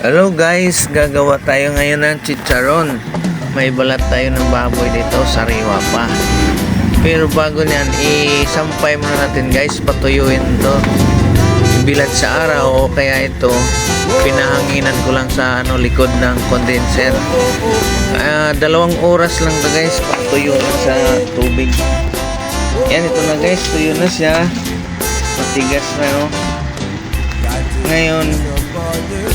Hello guys, gagawa tayo ngayon ng chicharon. May balat tayo ng baboy dito, sariwa pa. Pero bago niyan, isampay muna natin guys, patuyuin to. Bilat sa araw o kaya ito, pinahanginan ko lang sa ano likod ng condenser. Ah, dalawang oras lang to guys, patuyuin sa tubig. Yan, ito na guys, tuyo na siya. Matigas na no. Ngayon,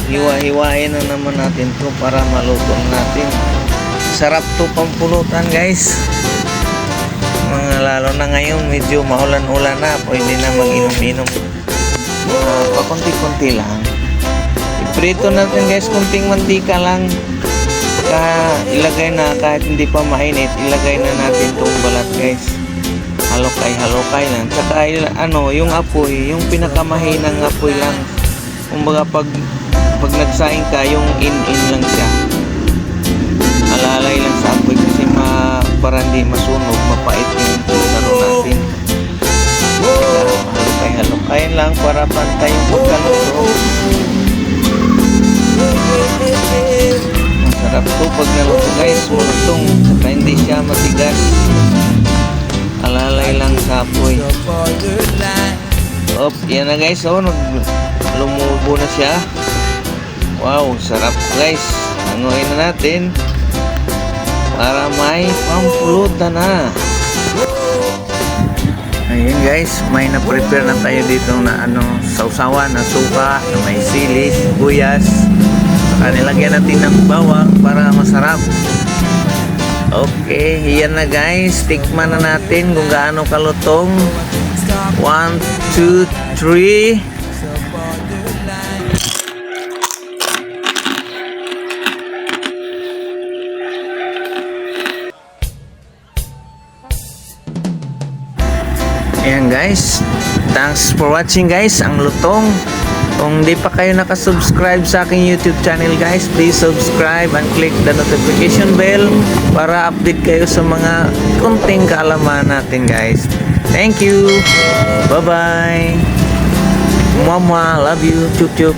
hiwa-hiwain na naman natin to para maluto natin. Sarap to pampulutan guys. Mga lalo na ngayon, medyo maulan-ulan na, pwede na mag-inom-inom. Uh, pakunti-kunti lang. Iprito natin guys, kunting mantika lang. Ka ilagay na kahit hindi pa mainit, ilagay na natin tong balat guys. Halokay-halokay lang. Tsaka il- ano, yung apoy, yung pinakamahinang apoy lang. Kumbaga pag pag nagsaing ka, yung in-in lang siya. Alalay lang sa apoy kasi ma, para hindi masunog, mapait yung saro natin. Kaya halukay-halukayin lang para pantay yung pagkaluto. Masarap to pag naluto guys, mulutong. Saka hindi siya matigas. Alalay lang sa apoy. Op, yan na guys, oh, nag lumubo na siya. Wow, sarap guys. Hanguin na natin para may pampulutan na. Ayun guys, may na-prepare na tayo dito na ano, sausawan na suka, na may sili, sibuyas. Saka nilagyan natin ng bawang para masarap. Okay, yan na guys. Tikman na natin kung gaano kalutong. One, two, three. Ayan guys. Thanks for watching guys. Ang lutong. Kung di pa kayo nakasubscribe sa aking YouTube channel guys, please subscribe and click the notification bell para update kayo sa mga kunting kaalaman natin guys. Thank you. Bye-bye. Mama, love you. Chup chup.